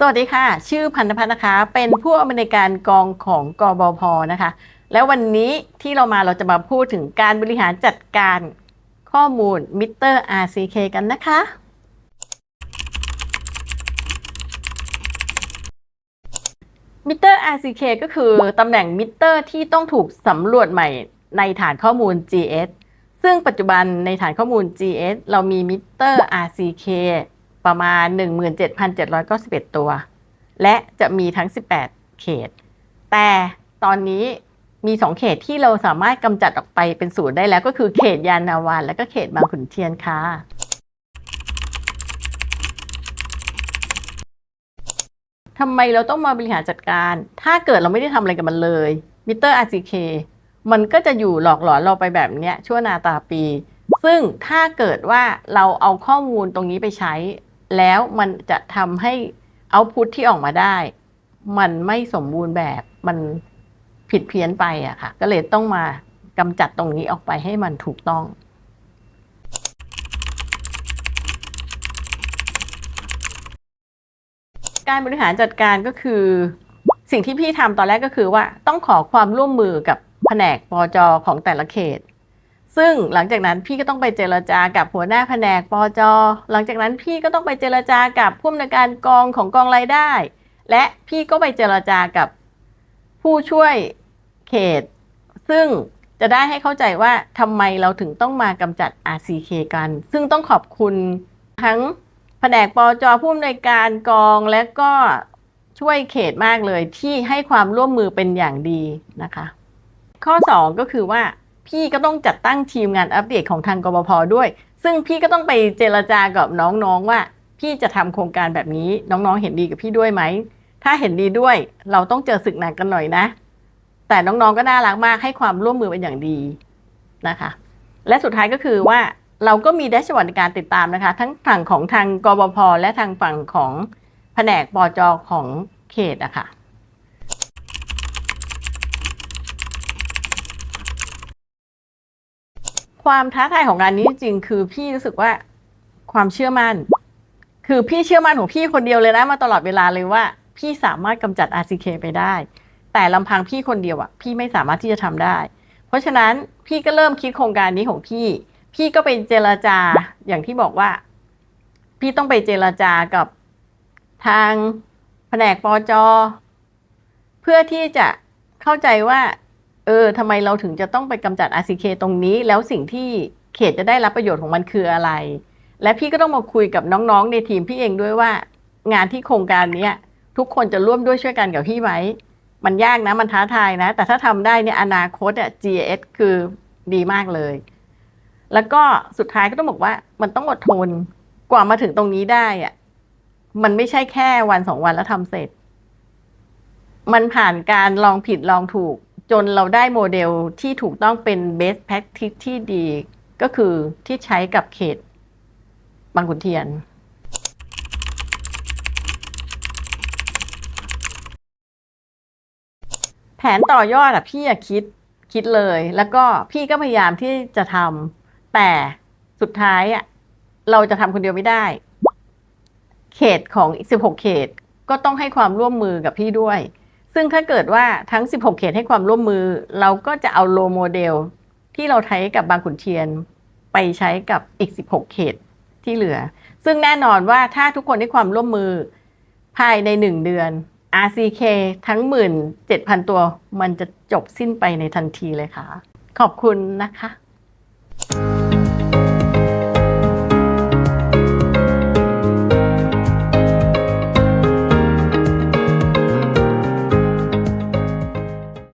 สวัสดีค่ะ ชื่อพันธพัฒน์นะคะ เป็นผู้อำนวยการกองของกบพนะคะ แล้ววันนี้ที่เรามาเราจะมาพูดถึงการบริหารจัดการข้อมูลมิเตอร์ RCK กันนะคะ มิเตอร์ RCK ก็คือตำแหน่งมิเตอร์ที่ต้องถูกสำรวจใหม่ในฐานข้อมูล GS ซึ่งปัจจุบันในฐานข้อมูล GS เรามีมิเตอร์ RCK ประมาณ 17,791 ตัว และจะมีทั้ง 18 เขต แต่ตอนนี้มี 2 เขตที่เราสามารถกำจัดออกไปเป็นศูนย์ได้แล้วก็คือเขตยานนาวาและก็เขตบางขุนเทียนค่ะทำไมเราต้องมาบริหารจัดการ ถ้าเกิดเราไม่ได้ทำอะไรกับมันเลย มิเตอร์ RCK มันก็จะอยู่หลอกหลอนเราไปแบบเนี้ยชั่วนาตาปี ซึ่งถ้าเกิดว่าเราเอาข้อมูลตรงนี้ไปใช้ แล้วมันจะทำให้เอาพุทที่ออกมาได้ มันไม่สมบูรณ์แบบมันผิดเพี้ยนไปอะค่ะ ก็เลยต้องมากำจัดตรงนี้ออกไปให้มันถูกต้องการบริหารจัดการก็คือ สิ่งที่พี่ทำตอนแรกก็คือว่าต้องขอความร่วมมือกับแผนกปอจของแต่ละเขต ซึ่งหลังจากนั้นพี่ก็ต้องไปเจรจากับหัวหน้าแผนกปอจหลังจากนั้นพี่ก็ต้องไปเจรจากับผู้อำนวยการกองของกองรายได้ และพี่ก็ไปเจรจากับผู้ช่วยเขต ซึ่งจะได้ให้เข้าใจว่าทำไมเราถึงต้องมากำจัด RCK กัน ซึ่งต้องขอบคุณทั้งแผนกปอจผู้อำนวยการกองและก็ช่วยเขตมากเลยที่ให้ความร่วมมือเป็นอย่างดีนะคะ ข้อ 2 ก็คือว่า พี่ก็ต้องจัดตั้งทีมงานอัปเดตของทางกบพด้วย ซึ่งพี่ก็ต้องไปเจรจากับน้องๆว่า พี่จะทำโครงการแบบนี้น้องๆเห็นดีกับพี่ด้วยไหมถ้าเห็นดีด้วยเราต้องเจอศึกหนักกันหน่อยนะ แต่น้องๆก็น่ารักมากให้ความร่วมมือเป็นอย่างดีนะคะ และสุดท้ายก็คือว่าเราก็มีแดชบอร์ดในการติดตามนะคะ ทั้งฝั่งของทางกบพและทางฝั่งของแผนกปอจของเขตอะค่ะ ความท้าทายของงานนี้จริงๆคือพี่รู้สึกว่าความเชื่อมั่น คือพี่เชื่อมั่นของพี่คนเดียวเลยนะมาตลอดเวลาเลยว่า พี่สามารถกำจัด RCK ไปได้ แต่ลำพังพี่คนเดียวอะพี่ไม่สามารถที่จะทำได้ เพราะฉะนั้นพี่ก็เริ่มคิดโครงการนี้ของพี่ พี่ก็ไปเจรจาอย่างที่บอกว่า พี่ต้องไปเจรจากับทางแผนกปอจเพื่อที่จะเข้าใจว่า เออทำไมเราถึงจะต้องไปกำจัด RCK ตรงนี้ แล้วสิ่งที่เขตจะได้รับประโยชน์ของมันคืออะไร และพี่ก็ต้องมาคุยกับน้องๆ ในทีมพี่เองด้วยว่า งานที่โครงการนี้ทุกคนจะร่วมด้วยช่วยกันกับพี่ไหมมันยากนะมันท้าทายนะ แต่ถ้าทำได้เนี่ยอนาคตอะ GS คือดีมากเลย แล้วก็สุดท้ายก็ต้องบอกว่ามันต้องอดทนกว่ามาถึงตรงนี้ได้อะมันไม่ใช่แค่วันสองวันแล้วทำเสร็จ มันผ่านการลองผิดลองถูก จนเราได้โมเดลที่ถูกต้องเป็น best practice ที่ดีก็คือที่ใช้กับเขตบางขุนเทียน แผนต่อยอดอะพี่อะคิดคิดเลย แล้วก็พี่ก็พยายามที่จะทำแต่สุดท้ายอะเราจะทำคนเดียวไม่ได้ เขตของอีก16 เขตก็ต้องให้ความร่วมมือกับพี่ด้วย ซึ่งถ้าเกิดว่าทั้ง 16 เขตให้ความร่วมมือ เราก็จะเอาโลโมเดล ที่เราใช้กับบางขุนเทียน ไปใช้กับอีก 16 เขตที่เหลือ ซึ่งแน่นอนว่าถ้าทุกคนให้ความร่วมมือภายใน 1 เดือน RCK ทั้ง 17,000 ตัวมันจะจบสิ้นไปในทันทีเลยค่ะ ขอบคุณนะคะ